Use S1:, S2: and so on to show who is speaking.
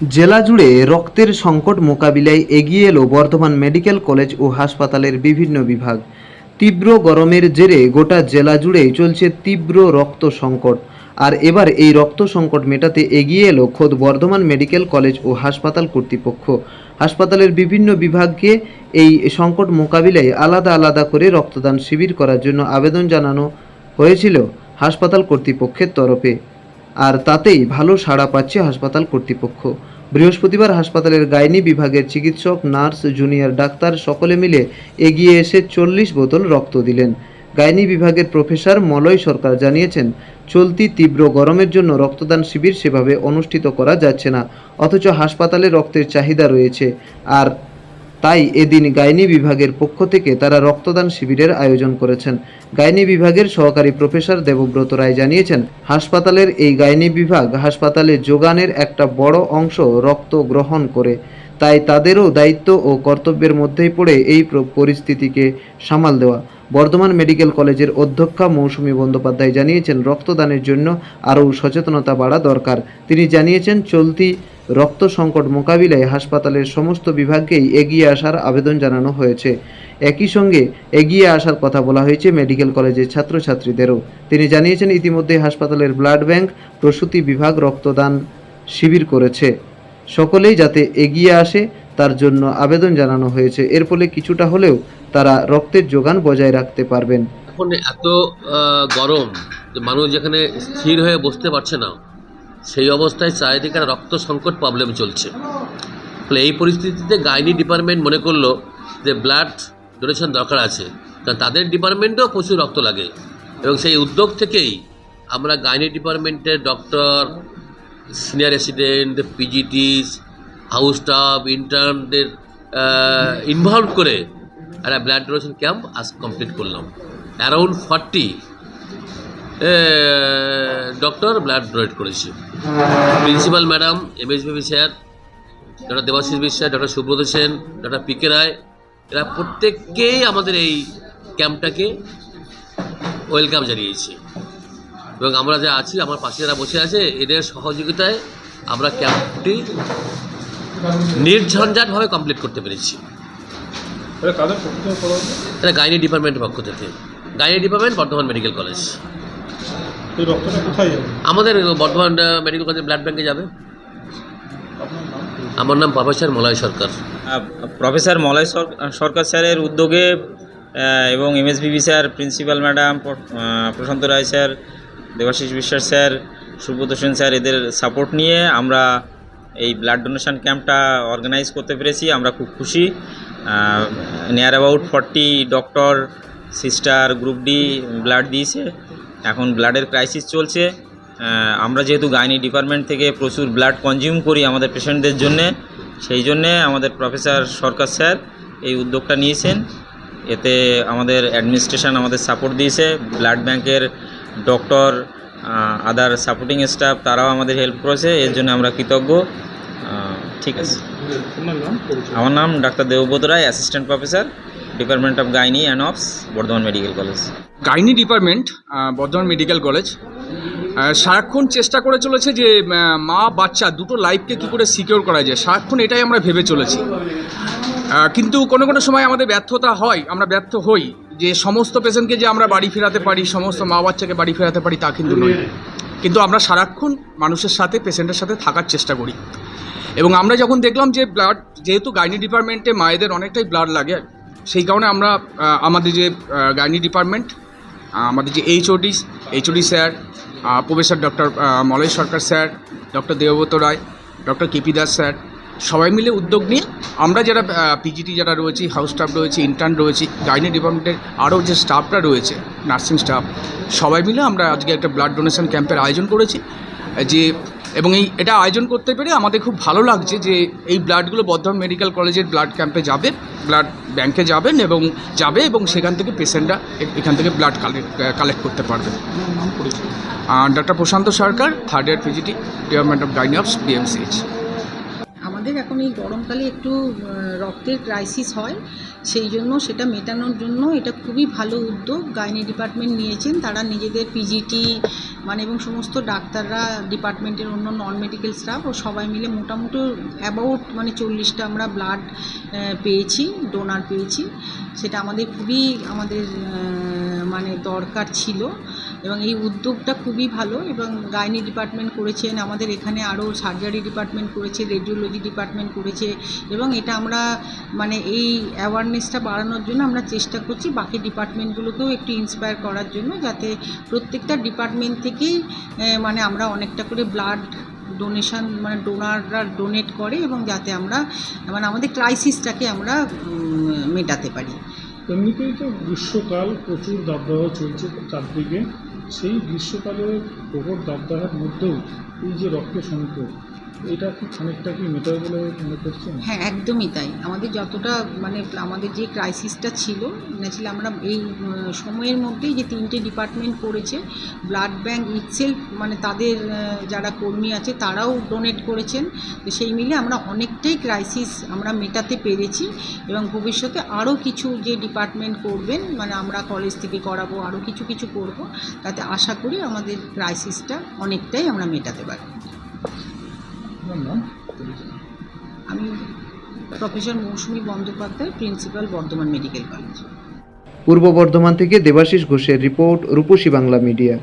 S1: জেলা জুড়ে রক্তের সংকট মোকাবিলায় এগিয়ে এলো বর্ধমান মেডিকেল কলেজ ও হাসপাতালের বিভিন্ন বিভাগ। তীব্র গরমের জেরে গোটা জেলা জুড়েই চলছে তীব্র রক্ত সংকট। আর এবার এই রক্ত সংকট মেটাতে এগিয়ে এলো খোদ বর্ধমান মেডিকেল কলেজ ও হাসপাতাল কর্তৃপক্ষ। হাসপাতালের বিভিন্ন বিভাগকে এই সংকট মোকাবিলায় আলাদা আলাদা করে রক্তদান শিবির করার জন্য আবেদন জানানো হয়েছিল হাসপাতাল কর্তৃপক্ষের তরফে। আর তাতেই ভালো সাড়া পাচ্ছে হাসপাতাল কর্তৃপক্ষ। বৃহস্পতিবার হাসপাতালের গাইনি বিভাগের চিকিৎসক, নার্স, জুনিয়র ডাক্তার সকলে মিলে এগিয়ে এসে চল্লিশ বোতল রক্ত দিলেন। গাইনি বিভাগের প্রফেসর মলয় সরকার জানিয়েছেন, চলতি তীব্র গরমের জন্য রক্তদান শিবির সেভাবে অনুষ্ঠিত করা যাচ্ছে না, অথচ হাসপাতালে রক্তের চাহিদা রয়েছে। আর তাই এদিন গাইনি বিভাগের পক্ষ থেকে তারা রক্তদান শিবিরের আয়োজন করেছেন। গাইনি বিভাগের সহকারী প্রফেসর দেবব্রত রায় জানিয়েছেন, হাসপাতালের এই গাইনি বিভাগ হাসপাতালে যোগানের একটা বড় অংশ রক্ত গ্রহণ করে। তাই তাদেরও দায়িত্ব ও কর্তব্যের মধ্যেই পড়ে এই পরিস্থিতিকে সামাল দেওয়া। বর্ধমান মেডিকেল কলেজের অধ্যক্ষা মৌসুমী বন্দ্যোপাধ্যায় জানিয়েছেন, রক্তদানের জন্য আরও সচেতনতা বাড়া দরকার। তিনি জানিয়েছেন, চলতি রক্ত সংকট মোকাবিলায় হাসপাতালের সমস্ত বিভাগকেই এগিয়ে আসার আবেদন জানানো হয়েছে। একই সঙ্গে এগিয়ে আসার কথা বলা হয়েছে মেডিকেল কলেজের ছাত্রছাত্রীদেরও। তিনি জানিয়েছেন ইতিমধ্যে হাসপাতালের ব্লাড ব্যাংক, প্রসূতি বিভাগ রক্তদান শিবির করেছে। সকলেই যাতে এগিয়ে আসে, তার জন্য আবেদন জানানো হয়েছে। এর ফলে কিছুটা হলেও তারা রক্তের যোগান বজায় রাখতে পারবেন।
S2: এখন এত গরম মানুষ যেখানে স্থির হয়ে বসতে পারছে না, সেই অবস্থায় চারিদিকে রক্ত সংকট প্রবলেম চলছে। ফলে এই পরিস্থিতিতে গাইনি ডিপার্টমেন্ট মনে করল যে ব্লাড ডোনেশন দরকার আছে। কারণ তাদের ডিপার্টমেন্টেও প্রচুর রক্ত লাগে। এবং সেই উদ্যোগ থেকেই আমরা গাইনি ডিপার্টমেন্টের doctor senior resident PGTs house staff ইন্টার্নদের involve করে একটা ব্লাড ডোনেশন ক্যাম্প আজ কমপ্লিট করলাম। Around forty doctor blood donate করেছে। Principal madam M S VP sir doctor Debasish Biswas doctor Subrata Sen doctor P K Roy এরা প্রত্যেককেই আমাদের এই ক্যাম্পটাকে welcome জানিয়েছি। এবং আমরা যা আছি আমার পাশে যারা বসে আছে এদের সহযোগিতায় আমরা ক্যাম্পটি নির্ঝঞ্ঝাটভাবে কমপ্লিট করতে পেরেছি।
S3: এটা
S2: গাইনি ডিপার্টমেন্টের পক্ষ থেকে। Gynae department Bardhaman medical college.
S3: এই রক্তটা কোথায় যাবে?
S2: আমাদের বর্ধমান মেডিকেল কলেজের ব্লাড ব্যাংকে যাবে। আমার নাম প্রফেসর মলয় সরকার।
S4: প্রফেসর মলয় সর- সরকার স্যারের উদ্যোগে এবং MSVP sir principal madam Prashanta Roy sir Debasish Biswas sir, Subrata Sen sir এদের সাপোর্ট নিয়ে আমরা এই ব্লাড ডোনেশন ক্যাম্পটা অর্গানাইজ করতে পেরেছি, আমরা খুব খুশি। Near about forty doctor sister group D blood দিয়েছে। এখন ব্লাডের ক্রাইসিস চলছে। আমরা যেহেতু গাইনি ডিপার্টমেন্ট থেকে প্রচুর ব্লাড কনজিউম করি আমাদের পেশেন্টদের জন্যে, সেই জন্যে আমাদের প্রফেসর সরকার স্যার এই উদ্যোগটা নিয়েছেন। এতে আমাদের অ্যাডমিনিস্ট্রেশন আমাদের সাপোর্ট দিয়েছে। ব্লাড ব্যাংকের ডক্টর আদার সাপোর্টিং স্টাফ তারাও আমাদের হেল্প করেছে এর জন্য আমরা কৃতজ্ঞ। ঠিক আছে। আমার নাম doctor Debabrata Roy assistant professor department of gynae and obs Bardhaman medical college
S5: gynae department Bardhaman medical college সারাক্ষণ চেষ্টা করে চলেছে যে মা বাচ্চা দুটো লাইফকে কী করে সিকিওর করা যায়। সারাক্ষণ এটাই আমরা ভেবে চলেছি। কিন্তু কোনো কোনো সময় আমাদের ব্যর্থতা হয়, আমরা ব্যর্থ হই। যে সমস্ত পেশেন্টকে যে আমরা বাড়ি ফেরাতে পারি, সমস্ত মা বাচ্চাকে বাড়ি ফেরাতে পারি, তা কিন্তু নয়। কিন্তু আমরা সারাক্ষণ মানুষের সাথে, পেশেন্টের সাথে থাকার চেষ্টা করি। এবং আমরা যখন দেখলাম যে ব্লাড যেহেতু গাইনি ডিপার্টমেন্টে মায়েদের অনেকটাই ব্লাড লাগে, সেই কারণে আমরা আমাদের যে গাইনি ডিপার্টমেন্ট আমাদের যে HOD HOD sir professor doctor Malay Sarkar sir, doctor Debabrata Roy, doctor KP Das sir সবাই মিলে উদ্যোগ নিয়ে আমরা যারা পিজিটি যারা রয়েছি হাউস স্টাফ রয়েছে ইন্টার্ন রয়েছি গাইনি ডিপার্টমেন্টের আরও যে স্টাফরা রয়েছে নার্সিং স্টাফ সবাই মিলে আমরা আজকে একটা ব্লাড ডোনেশন ক্যাম্পের আয়োজন করেছি। যে, এবং এই, এটা আয়োজন করতে পেরে আমাদের খুব ভালো লাগছে যে এই ব্লাডগুলো বর্ধমান মেডিকেল কলেজের ব্লাড ক্যাম্পে যাবে ব্লাড ব্যাংকে যাবেন এবং যাবে এবং সেখান থেকে পেশেন্টরা এখান থেকে ব্লাড কালেক্ট কালেক্ট করতে পারবে doctor Prashanta Sarkar third year PGT department of gynae of BMCH
S6: আমাদের এখন এই গরমকালে একটু রক্তের ক্রাইসিস হয়। সেই জন্য সেটা মেটানোর জন্য এটা খুবই ভালো উদ্যোগ। গাইনি ডিপার্টমেন্ট নিয়েছেন, তারা নিজেদের পিজিটি মানে এবং সমস্ত ডাক্তাররা, ডিপার্টমেন্টের অন্য নন মেডিকেল স্টাফ ও সবাই মিলে মোটামুটি অ্যাবাউট মানে চল্লিশটা আমরা ব্লাড পেয়েছি ডোনার পেয়েছি। সেটা আমাদের খুবই, আমাদের মানে দরকার ছিল। এবং এই উদ্যোগটা খুবই ভালো এবং গাইনি ডিপার্টমেন্ট করেছেন, আমাদের এখানে আরও সার্জারি ডিপার্টমেন্ট করেছে, রেডিওলজি ডিপার্টমেন্ট করেছে এবং এটা আমরা মানে এই অ্যাওয়ারনেসটা বাড়ানোর জন্য আমরা চেষ্টা করছি বাকি ডিপার্টমেন্টগুলোকেও একটু ইন্সপায়ার করার জন্য যাতে প্রত্যেকটা ডিপার্টমেন্ট থেকেই মানে আমরা অনেকটা করে ব্লাড ডোনেশন মানে ডোনাররা ডোনেট করে এবং যাতে আমরা মানে আমাদের ক্রাইসিসটাকে আমরা মেটাতে পারি।
S3: এমনিতেই তো গ্রীষ্মকাল প্রচুর দাবদাহ চলছে চারদিকে। সেই গ্রীষ্মকালের প্রবল দাবদাহের মধ্যেও এই যে রক্ত সংকট এটা কি খানিকটা কি মেটাবে বলে মনে করছেন?
S6: হ্যাঁ একদমই তাই। আমাদের যতটা মানে আমাদের যে ক্রাইসিসটা ছিল ন্যাচুরালি আমরা এই সময়ের মধ্যেই যে তিনটে ডিপার্টমেন্ট করেছে ব্লাড ব্যাংক ইটসেলফ মানে তাদের যারা কর্মী আছে, তারাও ডোনেট করেছেন। তো সেই মিলে আমরা অনেকটাই ক্রাইসিস আমরা মেটাতে পেরেছি এবং ভবিষ্যতে আরও কিছু যে ডিপার্টমেন্ট করবেন মানে আমরা কলেজ থেকে করাবো, আরও কিছু কিছু করব, তাতে আশা করি আমাদের ক্রাইসিসটা অনেকটাই আমরা মেটাতে পারব। আমি professor Mousumi Bandyopadhyay principal Bardhaman medical college.
S1: পূর্ব বর্ধমান থেকে দেবাশিস ঘোষের রিপোর্ট রূপসী বাংলা মিডিয়া।